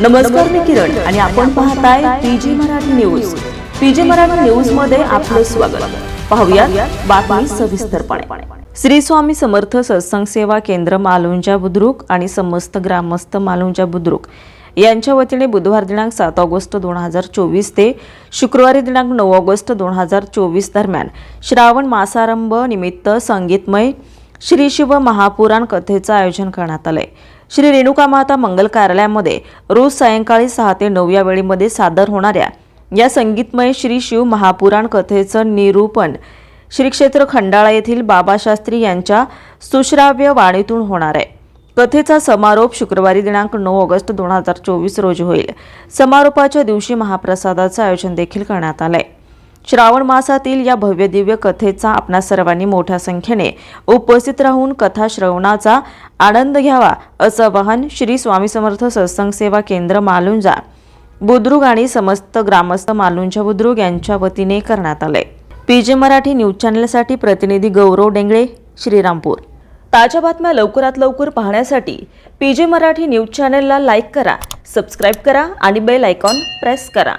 नमस्कार मी किरण आणि आपण पाहताय PG Marathi news. PG Marathi न्यूजमध्ये आपलं स्वागत. पाहूया बातमी सविस्तरपणे. श्री स्वामी समर्थ सत्संग सेवा केंद्र मालुंजा बुद्रुक आणि समस्त ग्रामस्थ मालुंजा बुद्रुक यांच्या वतीने बुधवार दिनांक सात ऑगस्ट दोन हजार चोवीस ते शुक्रवारी दिनांक नऊ ऑगस्ट दोन हजार चोवीस दरम्यान श्रावण मासारंभ निमित्त संगीतमय श्री शिव महापुराण कथेचं आयोजन करण्यात आलंय. श्री रेणुका माता मंगल कार्यालयामध्ये रोज सायंकाळी सहा ते नऊ या वेळेमध्ये सादर होणाऱ्या या संगीतमय श्री शिव महापुराण कथेचं निरूपण श्री क्षेत्र खंडाळा येथील बाबा शास्त्री यांच्या सुश्राव्य वाणीतून होणार आहे. कथेचा समारोप शुक्रवारी दिनांक नऊ ऑगस्ट दोन हजार चोवीस रोजी होईल. समारोपाच्या दिवशी महाप्रसादाचं आयोजन देखील करण्यात आलं आहे श्रावण मासातील या भव्य दिव्य कथेचा आपणा सर्वांनी मोठ्या संख्येने उपस्थित राहून कथा श्रवणाचा आनंद घ्यावा असं आवाहन श्री स्वामी समर्थ सत्संग सेवा केंद्र मालुंजा बुद्रुक आणि समस्त ग्रामस्थ मालुंजा बुद्रुक यांच्या वतीने करण्यात आले. पीजे मराठी न्यूज चॅनलसाठी प्रतिनिधी गौरव डेंगळे श्रीरामपूर. ताज्या बातम्या लवकरात लवकर पाहण्यासाठी पीजे मराठी न्यूज चॅनलला लाईक करा सबस्क्राईब करा आणि बेल आयकॉन प्रेस करा.